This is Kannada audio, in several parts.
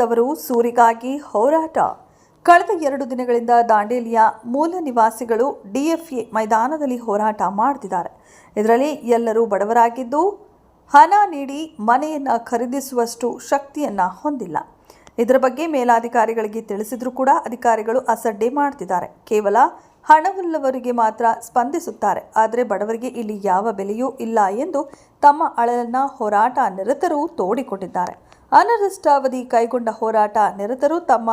ವರ್ಗದವರು ಸೂರಿಗಾಗಿ ಹೋರಾಟ. ಕಳೆದ ಎರಡು ದಿನಗಳಿಂದ ದಾಂಡೇಲಿಯ ಮೂಲ ನಿವಾಸಿಗಳು ಡಿಎಫ್ಎ ಮೈದಾನದಲ್ಲಿ ಹೋರಾಟ ಮಾಡ್ತಿದ್ದಾರೆ. ಇದರಲ್ಲಿ ಎಲ್ಲರೂ ಬಡವರಾಗಿದ್ದು, ಹಣ ನೀಡಿ ಮನೆಯನ್ನು ಖರೀದಿಸುವಷ್ಟು ಶಕ್ತಿಯನ್ನು ಹೊಂದಿಲ್ಲ. ಇದರ ಬಗ್ಗೆ ಮೇಲಾಧಿಕಾರಿಗಳಿಗೆ ತಿಳಿಸಿದರೂ ಕೂಡ ಅಧಿಕಾರಿಗಳು ಅಸಡ್ಡೆ ಮಾಡ್ತಿದ್ದಾರೆ. ಕೇವಲ ಹಣವುಳ್ಳವರಿಗೆ ಮಾತ್ರ ಸ್ಪಂದಿಸುತ್ತಾರೆ. ಆದರೆ ಬಡವರಿಗೆ ಇಲ್ಲಿ ಯಾವ ಬೆಲೆಯೂ ಇಲ್ಲ ಎಂದು ತಮ್ಮ ಅಳಲನ್ನ ಹೋರಾಟ ನಿರತರು ತೋಡಿಕೊಂಡಿದ್ದಾರೆ. ಅನಿರ್ದಿಷ್ಟಾವಧಿ ಕೈಗೊಂಡ ಹೋರಾಟ ನಿರತರು ತಮ್ಮ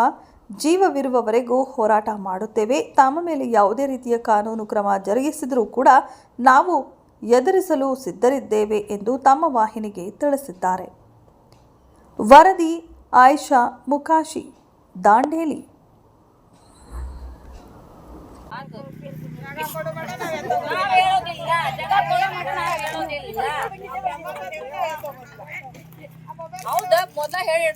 ಜೀವವಿರುವವರೆಗೂ ಹೋರಾಟ ಮಾಡುತ್ತೇವೆ. ತಮ್ಮ ಮೇಲೆ ಯಾವುದೇ ರೀತಿಯ ಕಾನೂನು ಕ್ರಮ ಜರುಗಿಸಿದರೂ ಕೂಡ ನಾವು ಎದುರಿಸಲು ಸಿದ್ಧರಿದ್ದೇವೆ ಎಂದು ತಮ್ಮ ವಾಹಿನಿಗೆ ತಿಳಿಸಿದ್ದಾರೆ. ವರದಿ, ಆಯಿಷಾ ಮುಕಾಶಿ, ದಾಂಡೇಲಿ. ಹೌದ? ಮೊದ್ಲ ಹೇಳಿ.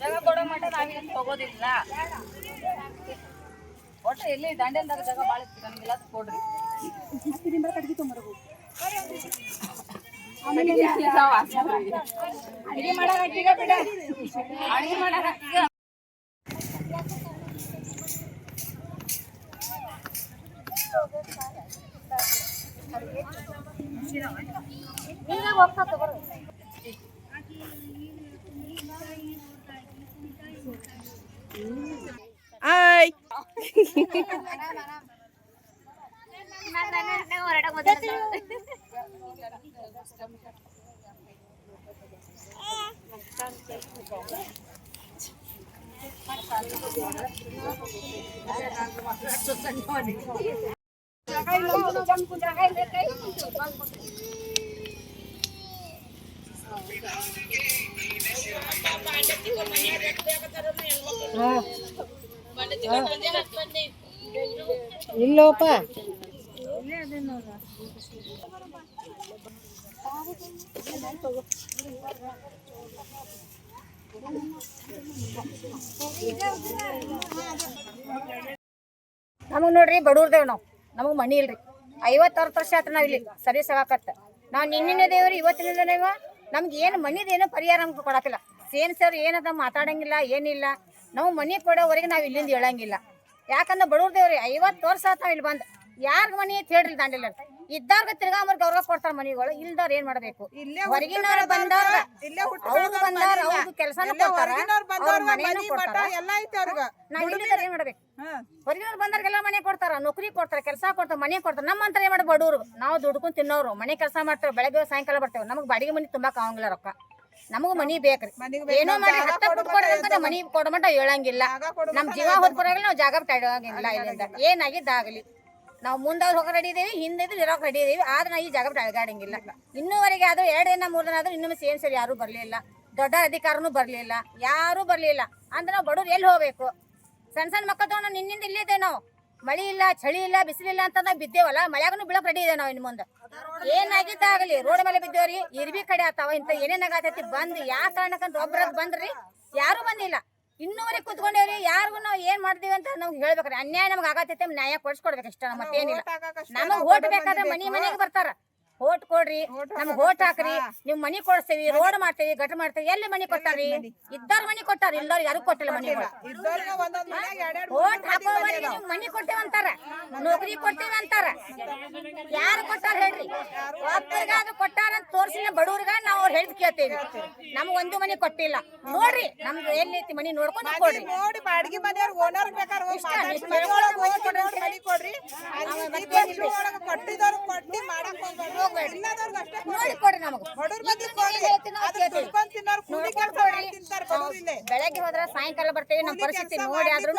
ಜಗ ಕೊಡೋ ಮಟ್ಟ ನಾವ್ ಏನ್ ತಗೋದಿಲ್ಲ. ಒಟ್ಟ ಎಲ್ಲಿ ದಂಡೆಲ್ದಾಗ ಜಾಗ ಭಾಳ ನಮ್ಗೆಲ್ಲ ಕೊಡ್ರಿ. ಅಡಿಗೆ ಮಾಡಾಕ ಈಗ ಬಿಡ. ಅಡಿಗೆ ಮಾಡಾಕ ಈಗ Hai. Terima kasih telah menonton! ಇಲ್ಲೋಪ ನಮಗ್ ನೋಡ್ರಿ ಬಡವ್ರದೇವ್ ನಾವು ನಮಗ್ ಮಣಿ ಇಲ್ರಿ. ಐವತ್ತಾರು ವರ್ಷ ಆಯ್ತು ನಾವು ಇಲ್ಲಿ ಸರ್ವಿಸ್ ಆಗಾಕತ್ತ ನಾವ್ ನಿನ್ನಿನ ದೇವ್ರಿ ಇವತ್ತಿನ ದೇವ ನಮ್ಗೆ ಏನು ಮನಿದೇನು ಪರಿಹಾರ ನಮ್ಗೆ ಕೊಡಕಿಲ್ಲ. ಸೇನ್ ಸರ್ ಏನದ ಮಾತಾಡಂಗಿಲ್ಲ, ಏನಿಲ್ಲ. ನಾವು ಮನಿ ಕೊಡೋವರೆಗೆ ನಾವು ಇಲ್ಲಿಂದ ಹೇಳಂಗಿಲ್ಲ. ಯಾಕಂದ್ರೆ ಬಡವ್ರ ದೇವ್ರಿ, ಐವತ್ತು ವರ್ಷ ನಾವ್ ಇಲ್ಲಿ ಬಂದ್. ಯಾರಿಗೆ ಮನಿ ಅಂತ ಹೇಳ್ರಿ ದಾಂಡಿಲ್ಲ ಇದ್ದಾರ್ಗ ತಿರ್ಗಾಮರ್ ಗೌರವ ಕೊಡ್ತಾರ ಮನಿಗಳು ಇಲ್ದಾರ ಏನ್ ಮಾಡ್ಬೇಕು? ಹೊರಗಿನವ್ರು ಅವ್ರು ಅವ್ರು ಕೆಲಸನೂ ಕೊಡ್ತಾರ ಅವ್ರ ಮನೆನೂ ಕೊಡ್ತಾರ ಎಲ್ಲ ಐತಿ ಅವ್ರಿಗೆ. ನಾವ್ ಇಲ್ಲಿದ್ದಾರ ಏನ್ ಮಾಡ್ಬೇಕು? ಹೊರಗಿನವ್ರು ಬಂದವ್ರಿಗೆಲ್ಲ ಮನೆ ಕೊಡ್ತಾರ ನೌಕರಿ ಕೊಡ್ತಾರ ಕೆಲಸ ಕೊಡ್ತಾರ ಮನೆ ಕೊಡ್ತಾರ. ನಮ್ಮಂತರ ಏನ್ ಮಾಡಿ ಬಡವರು? ನಾವು ದುಡ್ಕೊಂಡ್ ತಿನ್ನೋರು ಮನೆ ಕೆಲಸ ಮಾಡ್ತಾರ ಬೆಳಗ್ಗೆ ಸಾಯಂಕಾಲ ಬರ್ತೇವೆ. ನಮಗ್ ಬಾಡಿಗೆ ಮನಿ ತುಂಬಾಕ್ ಆಗಂಗಿಲ್ಲ ರೊಕ್ಕ. ನಮಗ್ ಮನಿ ಬೇಕ್ರಿ. ಏನೋ ಮಾಡಿ ಹತ್ತ ಫುಟ್ ಕೊಡ್ಬೇಕಂದ್ರೆ ಮನಿ ಕೊಡಮಟ ಹೇಳಂಗಿಲ್ಲ. ನಮ್ ಜೀವ ಹೋದ್ಕೊಡಾಗಲಿ ನಾವು ಜಾಗ ಬಿಟ್ಟಾಗಿಲ್ಲ ಇಲ್ಲಿಂದ. ಏನಾಗಿದ್ದಾಗಲಿ. ನಾವು ಮುಂದೆ ಹೋಗೋ ರೆಡಿ ಇದೀವಿ, ಹಿಂದೆ ಇರೋಕೆ ರೆಡಿ ಇದೀವಿ. ಆದ್ರೆ ನಾವು ಈ ಜಾಗ ಬಿಟ್ಟು ಅಳಗಾಡಂಗಿಲ್ಲ ಇನ್ನೂವರೆಗೆ ಆದ್ರೂ ಎರಡು ದಿನ ಮೂರು ದಿನ ಆದ್ರೂ ಇನ್ನೊಮ್ಮೆ ಸೇಮ್ ಸರಿ ಯಾರೂ ಬರಲಿಲ್ಲ. ದೊಡ್ಡ ಅಧಿಕಾರನೂ ಬರಲಿಲ್ಲ. ಯಾರೂ ಬರಲಿಲ್ಲ. ಅಂದ್ರೆ ನಾವು ಬಡವ್ರು ಎಲ್ಲಿ ಹೋಗ್ಬೇಕು? ಸಣ್ಣ ಸಣ್ಣ ಮಕ್ಕಳು ತಗೊಂಡು ನಿನ್ನಿಂದ ಇಲ್ಲಿದ್ದೆ ಇದ್ದೇವೆ ನಾವು. ಮಳಿ ಇಲ್ಲ, ಚಳಿ ಇಲ್ಲ ಬಿಸಿಲಿಲ್ಲ ಅಂತ ನಾವು ಬಿದ್ದೇವಲ್ಲ ಮಳೆಗೂ ಬಿಳಕ್ ರೆಡಿ ಇದೆ ನಾವು ಇನ್ನು ಮುಂದೆ. ಏನಾಗಿದ್ದಾಗಲಿ ರೋಡ್ ಮೇಲೆ ಬಿದ್ದೇವ್ರಿ, ಇರ್ಬಿ ಕಡೆ ಆತಾವ ಇಂಥ ಏನೇನಾಗತೈತಿ ಬಂದು, ಯಾವ ಕಾರಣಕ್ಕಂತ ಒಬ್ಬರಾಗ ಬಂದ್ರಿ? ಯಾರು ಬಂದಿಲ್ಲ. ಇನ್ನೂವರೆಗೆ ಕುತ್ಕೊಂಡೇವ್ರಿ ಯಾರಿಗೂ ನಾವು ಏನ್ ಮಾಡ್ತೀವಿ ಅಂತ ನಮ್ಗೆ ಹೇಳ್ಬೇಕ್ರಿ. ಅನ್ಯಾಯ ನಮ್ಗೆ ಆಗತ್ತೈತೆ ನ್ಯಾಯ ಕೊಡ್ಸ್ಕೊಡ್ಬೇಕು ಇಷ್ಟ ಮತ್ತೇನಿಲ್ಲ. ನಮಗೆ ಓಟ್ ಬೇಕಾದ್ರೆ ಮನಿ ಮನೆಗೆ ಬರ್ತಾರ. ಓಟ್ ಕೊಡ್ರಿ ನಮ್ಗೆ ಓಟ್ ಹಾಕ್ರಿ ನಿಮ್ ಮನಿ ಕೊಡ್ಸ್ತೇವಿ ರೋಡ್ ಮಾಡ್ತೇವಿ ಗಟ್ ಮಾಡ್ತೀವಿ ಎಲ್ಲಿ ಮನಿ ಕೊಟ್ಟಾರಿ? ಇದ್ದಾರ ಮನಿ ಕೊಟ್ಟಾರ ಇಲ್ಲವ್ರು ಯಾರು ಕೊಟ್ಟಿಲ್ಲ ಮನಿ ಓಟ್ ಹಾಕೋವರೆಗೆ ನೀವು ಮನಿ ಕೊಟ್ಟೇವ ಅಂತಾರ. ನೌಕರಿ ಕೊಡ್ತೇವೆ ಅಂತಾರ. ಯಾರು ಕೊಟ್ಟಾರ ಹೇಳ್ರಿ? ಅದು ಕೊಟ್ಟಾರ ಅಂತ ತೋರ್ಸಿಲ್ಲ ಬಡವ್ರಿಗ ನಾವು ಅವ್ರು ಹೇಳಿದ್ ಕೇಳ್ತೇವೆ. ನಮ್ಗೆ ಒಂದು ಮನಿ ಕೊಟ್ಟಿಲ್ಲ. ನೋಡ್ರಿ ನಮ್ದು ರೀತಿ ಮನಿ ನೋಡ್ಕೊಂಡು ಕೊಡ್ರಿ. ನೋಡಿ ಬಾಡಿಗೆ ಮನೆಯವ್ರ ಓನರ್ ಬೇಕಾದ್ರೆ ಕೊಡ್ರಿ. ಕೊಟ್ಟಿದ್ದವ್ರು ಕೊಟ್ಟಿ ಮಾಡಕ್ ಹೋಗ್ಬೇಡ್ರಿ ನೋಡಿ ಕೊಡ್ರಿ ನಮಗ್. ಬೆಳಗ್ಗೆ ಹೋದ್ರ ಸಾಯಂಕಾಲ ಬರ್ತೇವೆ ನಮ್ಮ ಪರಿಸ್ಥಿತಿ ನೋಡಿ ಆದ್ರೂ.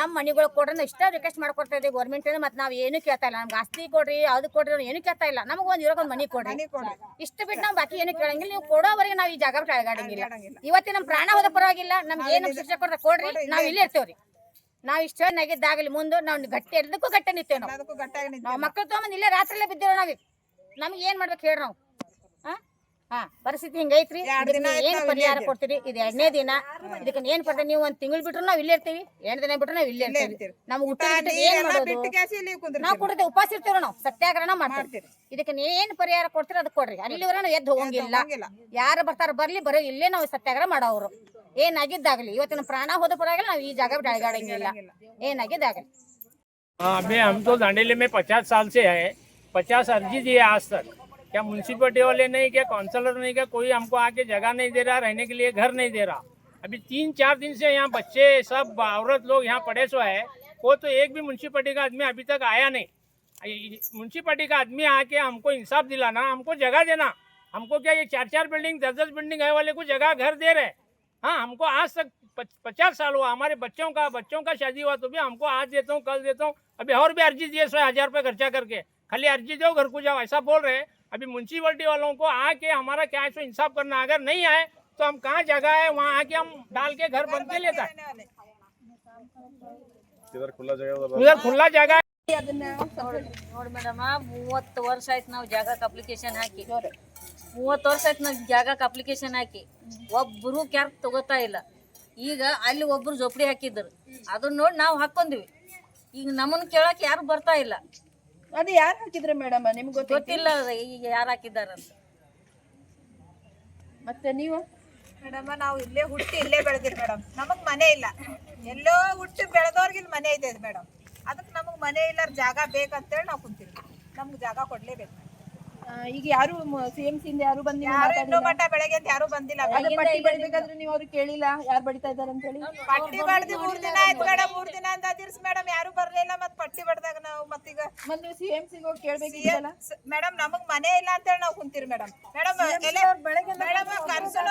ನಮ್ಮ ಮನಿಗಳು ಕೊಡ್ರಿ ಇಷ್ಟ ರಿಕ್ವೆಸ್ಟ್ ಮಾಡ್ಕೊಡ್ತಾ ಇದ್ದೀವಿ. ಗೌರ್ಮೆಂಟ್ ಮತ್ತೆ ನಾವು ಏನು ಕೇಳ್ತಾ ಇಲ್ಲ. ನಮ್ಗೆ ಆಸ್ತಿ ಕೊಡ್ರಿ ಅದು ಕೊಡ್ರಿ ಏನು ಕೇಳ್ತಾ ಇಲ್ಲ. ನಮಗ್ ಒಂದ್ ಇರೋಕೆ ಒಂದ್ ಮನಿ ಕೊಡ್ರಿ. ಇಷ್ಟ ಬಿಟ್ಟು ನಾವು ಬಾಕಿ ಏನು ಕೇಳಂಗಿಲ್ಲ. ನೀವು ಕೊಡೋವರೆಗೆ ನಾವು ಈ ಜಾಗ ಬಿಟ್ಟು ಅಳಗಾಡಂಗಿಲ್ಲ. ಇವತ್ತಿನ ನಮ್ಮ ಪ್ರಾಣ ಹೋದ ಪರವಾಗಿಲ್ಲ. ನಮ್ಗೆ ಏನು ಶಿಕ್ಷೆ ಕೊಡ್ರಿ. ಕೊಡ್ರಿ ನಾವು ಇಲ್ಲೇ ಇರ್ತೇವ್ರಿ. ನಾವ್ ಇಷ್ಟ ನಗಿದ್ದಾಗಲಿ ಮುಂದೆ ನಾವು ಗಟ್ಟಿ ಎಲ್ಲದಕ್ಕೂ ಗಟ್ಟಿ ನಿಂತೇವೆ ನಾವು. ಮಕ್ಕಳು ತಗೊಂಡ್ ಇಲ್ಲೇ ರಾತ್ರಿ ಬಿದ್ದೇವೆ ನಾವು ನಮ್ಗೆ ಏನ್ ಮಾಡ್ಬೇಕು ಹೇಳ್ರಿ ನಾವು? ಹಾ ಪರಿಸ್ಥಿತಿ ಹಿಂಗೈತ್ರಿ ಏನ್ ಪರಿಹಾರ ಕೊಡ್ತೀರಿ? ಇದು ಎರಡನೇ ದಿನ. ಇದಕ್ಕೆ ಏನ್ ಪಡ್ತೀವಿ ನೀವು ಒಂದ್ ತಿಂಗಳು ಬಿಟ್ರು ನಾವ್ ಇಲ್ಲೇ ಇರ್ತೀವಿ. ಎರಡ್ ದಿನ ಬಿಟ್ರು ನಾವ್ ಇಲ್ಲೇ ಇರ್ತೀವಿ. ನಮ್ ಊಟ ಏನ್ ಮಾಡೋದು? ನಾವ್ ಕೊಡ್ತೇವೆ ಉಪವಾಸ ಇರ್ತೀವಿ ನಾವು. ಸತ್ಯಾಗ್ರಹ ಮಾಡ್ತೀವಿ. ಇದಕ್ಕೆ ಏನ್ ಪರಿಹಾರ ಕೊಡ್ತೀರಿ ಅದ್ ಕೊಡ್ರಿ. ಅಲ್ಲಿವರ ನಾವ್ ಎದ್ದು ಹೋಗಿಲ್ಲ ಯಾರು ಬರ್ತಾರ ಬರ್ಲಿ ಬರೋ ಇಲ್ಲೇ ನಾವು ಸತ್ಯಾಗ್ರಹ ಮಾಡೋರು ಏನಾಗಿದ್ದಾಗ್ಲಿ ಇವತ್ತಿನ ಪ್ರಾಣ ಹೋದ ಪರವಾಗಿಲ್ಲ ನಾವ್ ಈ ಜಾಗ ಬಿಟ್ಟು ಏನಾಗಿದ್ದಾಗಲಿ. ಹಾ ಅಮ್ಮೆ ದಾಂಡೇಲಿ ಮೇ ಪಚಾಸ್ ಸಾಲ್ ಸೇ पचास अर्जी दिए आज तक। क्या म्यूनसिपलिटी वाले नहीं, क्या काउंसलर नहीं, क्या कोई हमको आके जगह नहीं दे रहा, रहने के लिए घर नहीं दे रहा। अभी तीन, चार दिन से यहाँ बच्चे, सब औरत लोग यहाँ पड़े सो है। वो तो एक भी म्यूनसिपलिटी का आदमी अभी तक आया नहीं। म्यूनसिपलिटी का आदमी आके हमको इंसाफ दिलाना, हमको जगह देना। हमको क्या ये चार चार बिल्डिंग दस दस बिल्डिंग है वाले को जगह घर दे रहे हाँ? हमको आज तक पचास साल हुआ, हमारे बच्चों का बच्चों का शादी हुआ तो भी हमको आज देता हूँ, कल देता हूँ। अभी और भी अर्जी दिए सौ हज़ार रुपये खर्चा करके। खाली अर्जी दो घर को जाओ ऐसा बोल रहे हैं अभी म्यूनसिपलिटी वालों को आके हमारा क्या है सो इंसाफ करना अगर नहीं आए तो हम कहाँ जगह है वहाँ आके हम डाल के घर बन के लेता है इधर खुला जगह होता उधर खुला जगह है ನೋಡಿ ಮೇಡಮ್ ಮೂವತ್ತು ವರ್ಷ ಆಯ್ತು ನಾವು ಜಾಗಕ್ಕೆ ಅಪ್ಲಿಕೇಶನ್ ಹಾಕಿ ಮೂವತ್ತು ವರ್ಷ ಆಯ್ತು ನಾವು ಜಾಗಕ್ಕೆ ಅಪ್ಲಿಕೇಶನ್ ಹಾಕಿ ಒಬ್ಬರು ಕ್ಯಾರ್ ತಗೋತಾ ಇಲ್ಲ ಈಗ ಅಲ್ಲಿ ಒಬ್ರು ಜೋಪಡಿ ಹಾಕಿದ್ರು ಅದನ್ನ ನೋಡಿ ನಾವು ಹಾಕೊಂಡ್ವಿ ಈಗ ನಮ್ಮನ್ನ ಕೇಳಕ್ ಯಾರು ಬರ್ತಾ ಇಲ್ಲ ಅದು ಯಾರು ಹಾಕಿದ್ರೆ ಮೇಡಮ್? ನಿಮ್ಗೆ ಗೊತ್ತಿಲ್ಲ ಗೊತ್ತಿಲ್ಲ ಈಗ ಯಾರು ಹಾಕಿದ್ದಾರಂತ. ಮತ್ತೆ ನೀವು? ಮೇಡಮ್ ನಾವು ಇಲ್ಲೇ ಹುಟ್ಟಿ ಇಲ್ಲೇ ಬೆಳೆದಿರಿ ಮೇಡಮ್. ನಮಗ್ ಮನೆ ಇಲ್ಲ. ಎಲ್ಲೋ ಹುಟ್ಟಿ ಬೆಳೆದವ್ರಿಗೆ ಇಲ್ಲಿ ಮನೆ ಇದೆ ಮೇಡಮ್. ಅದಕ್ಕೆ ನಮಗ್ ಮನೆ ಇಲ್ಲ ಜಾಗ ಬೇಕಂತೇಳಿ ನಾವು ಕುಂತೀವಿ ನಮ್ಗೆ ಜಾಗ ಕೊಡ್ಲೇಬೇಕು. ಈಗ ಯಾರು ಸಿ ಎಂ ಯಾರು ಬಂದಿಲ್ಲ ಯಾರು ಮಟ್ಟ ಬೆಳಗ್ಗೆ ಅಂತ ಯಾರು ಬಂದಿಲ್ಲ. ಅದು ಪಟ್ಟಿ ಬಡಿಬೇಕಾದ್ರೆ ನೀವು ಅವ್ರಿಗೆ ಕೇಳಿಲ್ಲ ಯಾರು ಬಡಿತಾ ಇದಾರೆ ಅಂತ ಹೇಳಿ? ಪಟ್ಟಿ ಬಡ್ದು ಮೂರ್ ದಿನ ಆಯ್ತು ಮೇಡಮ್ ಮೂರ್ ದಿನ ಅಂತ ಅದಿರ್ಸ್ ಮೇಡಮ್ ಯಾರು ಬರ್ಲಿಲ್ಲ ಮತ್ ಪಟ್ಟಿ ಬಡ್ದಾಗ ನಾವು ಮತ್ತೀಗ ಮತ್ತೆ ನೀವು ಸಿ ಎಂ ಸಿ ಹೋಗಿ ಕೇಳ್ಬೇಕು ಮೇಡಮ್ ನಮಗ್ ಮನೆ ಇಲ್ಲ ಅಂತ ಹೇಳಿ ನಾವು ಕುಂತೀರಿ ಮೇಡಮ್. ಮೇಡಮ್ ಮೇಡಮ್ ಕನ್ಸಲ್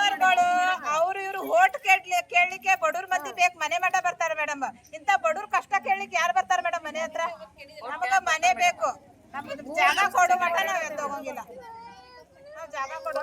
ಅವ್ರು ಇವ್ರು ಓಟ್ ಕೇಳ್ಲಿ ಕೇಳಲಿಕ್ಕೆ ಬಡವ್ರ ಮತ್ತೆ ಬೇಕು ಮನೆ ಮಠ ಬರ್ತಾರೆ ಮೇಡಮ್ ಇಂತ ಬಡವ್ರ ಕಷ್ಟ ಕೇಳಲಿಕ್ಕೆ ಯಾರು ಬರ್ತಾರೆ ಮೇಡಮ್ ಮನೆ ಹತ್ರ ನಮಗ ಮನೆ ಬೇಕು ನಮ್ಗೆ ಜಾಗ ಕೊಡೋ ಮಠ ನಾವ್ ಎದ್ದು ಹೋಗಂಗಿಲ್ಲ ನಾವ್ ಜಾಗ ಕೊಡೋ